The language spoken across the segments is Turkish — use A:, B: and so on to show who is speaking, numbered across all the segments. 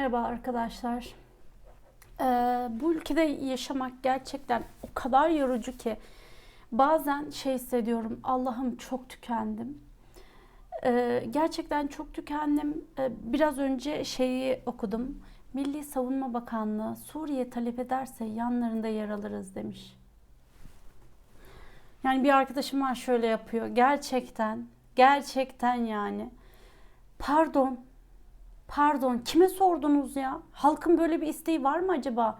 A: Merhaba arkadaşlar. Ee, bu ülkede yaşamak gerçekten o kadar yorucu ki bazen şey hissediyorum. Allah'ım çok tükendim. Ee, gerçekten çok tükendim. Ee, biraz önce şeyi okudum. Milli Savunma Bakanlığı Suriye talep ederse yanlarında yer alırız demiş. Yani bir arkadaşım var şöyle yapıyor. Gerçekten, gerçekten yani. Pardon, Pardon, kime sordunuz ya? Halkın böyle bir isteği var mı acaba?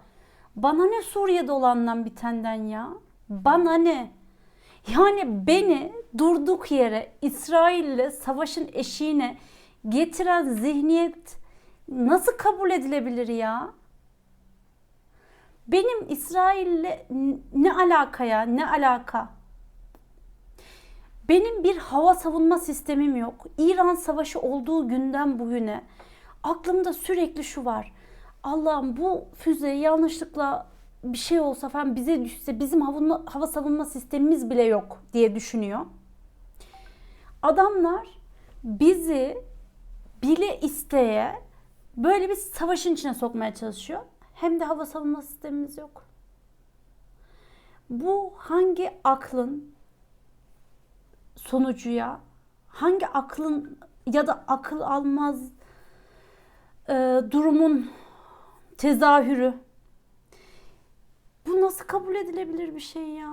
A: Bana ne Suriye'de olandan bitenden ya? Bana ne? Yani beni durduk yere İsrail'le savaşın eşiğine getiren zihniyet nasıl kabul edilebilir ya? Benim İsrail'le ne alaka ya? Ne alaka? Benim bir hava savunma sistemim yok. İran savaşı olduğu günden bugüne aklımda sürekli şu var. Allah'ım bu füze yanlışlıkla bir şey olsa falan bize düşse bizim hava, hava savunma sistemimiz bile yok diye düşünüyor. Adamlar bizi bile isteye böyle bir savaşın içine sokmaya çalışıyor. Hem de hava savunma sistemimiz yok. Bu hangi aklın sonucu ya? Hangi aklın ya da akıl almaz e, durumun tezahürü. Bu nasıl kabul edilebilir bir şey ya?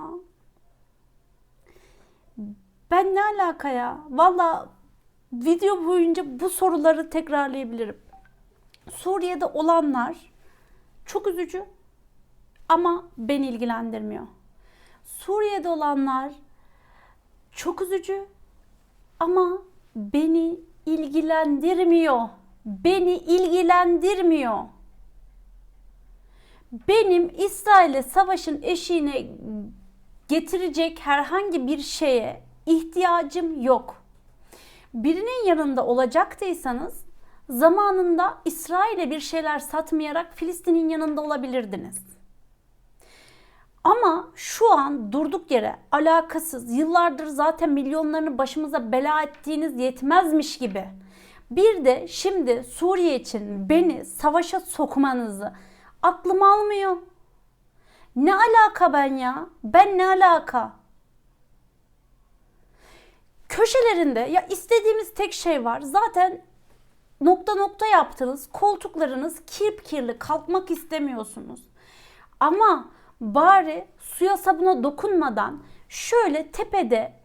A: Ben ne alaka ya? Valla video boyunca bu soruları tekrarlayabilirim. Suriye'de olanlar çok üzücü ama beni ilgilendirmiyor. Suriye'de olanlar çok üzücü ama beni ilgilendirmiyor beni ilgilendirmiyor. Benim İsrail'e savaşın eşiğine getirecek herhangi bir şeye ihtiyacım yok. Birinin yanında olacaktıysanız zamanında İsrail'e bir şeyler satmayarak Filistin'in yanında olabilirdiniz. Ama şu an durduk yere alakasız yıllardır zaten milyonlarını başımıza bela ettiğiniz yetmezmiş gibi bir de şimdi Suriye için beni savaşa sokmanızı aklım almıyor. Ne alaka ben ya? Ben ne alaka? Köşelerinde ya istediğimiz tek şey var. Zaten nokta nokta yaptınız. Koltuklarınız kirp kirli kalkmak istemiyorsunuz. Ama bari suya sabuna dokunmadan şöyle tepede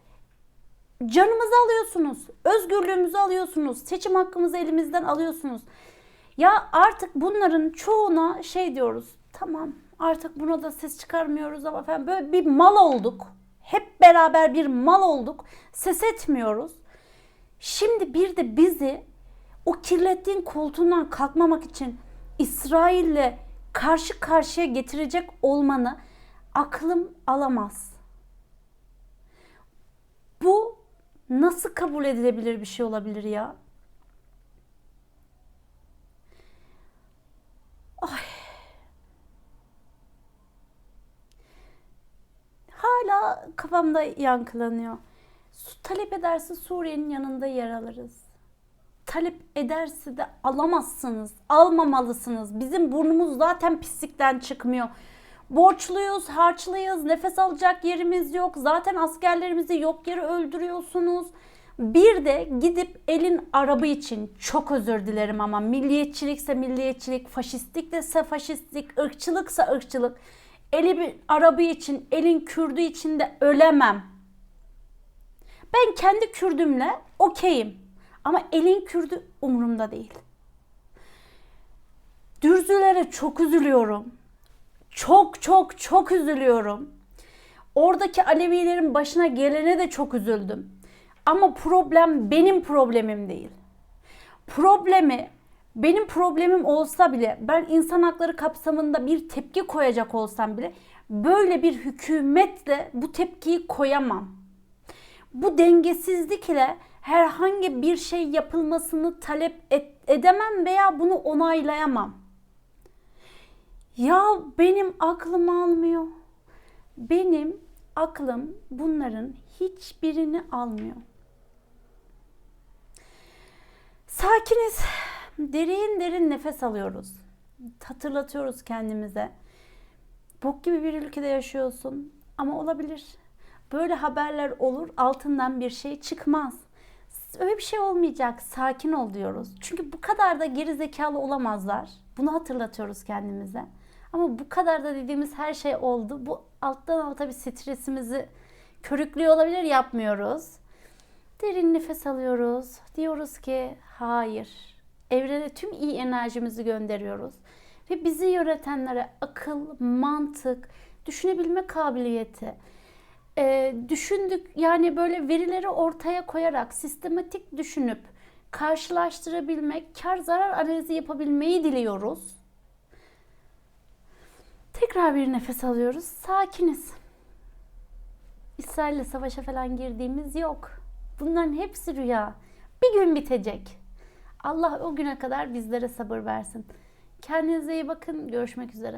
A: canımızı alıyorsunuz. Özgürlüğümüzü alıyorsunuz. Seçim hakkımızı elimizden alıyorsunuz. Ya artık bunların çoğuna şey diyoruz. Tamam artık buna da ses çıkarmıyoruz ama falan böyle bir mal olduk. Hep beraber bir mal olduk. Ses etmiyoruz. Şimdi bir de bizi o kirlettiğin koltuğundan kalkmamak için İsrail'le karşı karşıya getirecek olmanı aklım alamaz. Bu nasıl kabul edilebilir bir şey olabilir ya? Ay. Hala kafamda yankılanıyor. Talep ederse Suriye'nin yanında yer alırız. Talep ederse de alamazsınız. Almamalısınız. Bizim burnumuz zaten pislikten çıkmıyor. Borçluyuz, harçlıyız, nefes alacak yerimiz yok. Zaten askerlerimizi yok yere öldürüyorsunuz. Bir de gidip elin arabı için çok özür dilerim ama milliyetçilikse milliyetçilik, faşistlikse faşistlik, ırkçılıksa ırkçılık. Eli bir arabı için, elin Kürdü için de ölemem. Ben kendi Kürdümle okeyim. Ama elin Kürdü umurumda değil. Dürzülere çok üzülüyorum. Çok çok çok üzülüyorum. Oradaki Alevilerin başına gelene de çok üzüldüm. Ama problem benim problemim değil. Problemi benim problemim olsa bile ben insan hakları kapsamında bir tepki koyacak olsam bile böyle bir hükümetle bu tepkiyi koyamam. Bu dengesizlikle herhangi bir şey yapılmasını talep et, edemem veya bunu onaylayamam. Ya benim aklım almıyor. Benim aklım bunların hiçbirini almıyor. Sakiniz. Derin derin nefes alıyoruz. Hatırlatıyoruz kendimize. Bok gibi bir ülkede yaşıyorsun ama olabilir. Böyle haberler olur, altından bir şey çıkmaz. Öyle bir şey olmayacak. Sakin ol diyoruz. Çünkü bu kadar da geri zekalı olamazlar. Bunu hatırlatıyoruz kendimize. Ama bu kadar da dediğimiz her şey oldu. Bu alttan alta bir stresimizi körüklüyor olabilir yapmıyoruz. Derin nefes alıyoruz. Diyoruz ki hayır. Evrene tüm iyi enerjimizi gönderiyoruz. Ve bizi yönetenlere akıl, mantık, düşünebilme kabiliyeti, e, düşündük yani böyle verileri ortaya koyarak sistematik düşünüp karşılaştırabilmek, kar zarar analizi yapabilmeyi diliyoruz. Tekrar bir nefes alıyoruz. Sakiniz. İsrail'le savaşa falan girdiğimiz yok. Bunların hepsi rüya. Bir gün bitecek. Allah o güne kadar bizlere sabır versin. Kendinize iyi bakın. Görüşmek üzere.